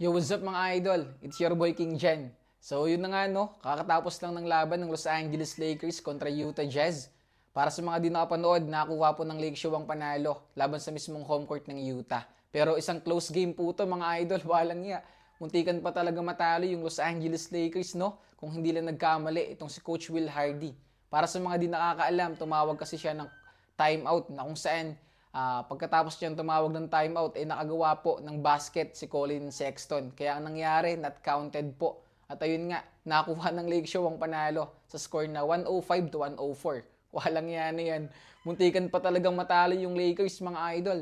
Yo, what's up mga idol? It's your boy King Jen. So yun na nga no, kakatapos lang ng laban ng Los Angeles Lakers kontra Utah Jazz. Para sa mga di nakapanood, nakuha po ng Lake Show ang panalo laban sa mismong home court ng Utah. Pero isang close game po to mga idol, walang iya. Muntikan pa talaga matalo yung Los Angeles Lakers no, kung hindi lang nagkamali itong si Coach Will Hardy. Para sa mga di nakakaalam, tumawag kasi siya ng timeout na kung saan ah, pagkatapos niyang tumawag ng timeout, eh nakagawa po ng basket si Colin Sexton. Kaya ang nangyari, not counted po. At ayun nga, nakuha ng Lake Show ang panalo sa score na 105 to 104. Walang yan yan. Muntikan pa talagang matalo yung Lakers mga idol.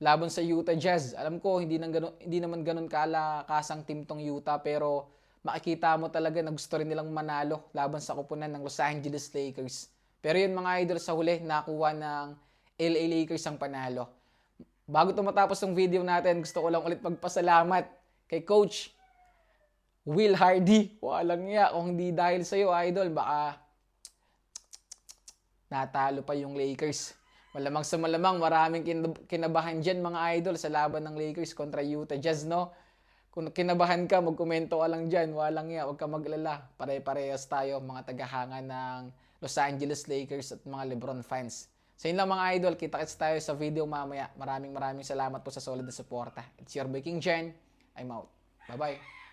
Laban sa Utah Jazz. Alam ko, hindi, nang ganun, hindi naman ganun kalakasang team tong Utah pero makikita mo talaga na gusto rin nilang manalo laban sa kupunan ng Los Angeles Lakers. Pero yun mga idol sa huli, nakuha ng LA Lakers ang panalo. Bago tumatapos ng video natin, gusto ko lang ulit magpasalamat kay Coach Will Hardy. Walang iya. Kung hindi dahil sa'yo, idol, baka natalo pa yung Lakers. Malamang sa malamang, maraming kin- kinabahan dyan mga idol sa laban ng Lakers kontra Utah Jazz, no? Kung kinabahan ka, magkomento ka lang dyan. Walang iya, huwag ka maglala. Pare-parehas tayo, mga tagahanga ng Los Angeles Lakers at mga Lebron fans. So yun lang mga idol, kita-kits tayo sa video mamaya. Maraming maraming salamat po sa solid na suporta. It's your boy King Jen. I'm out. Bye-bye.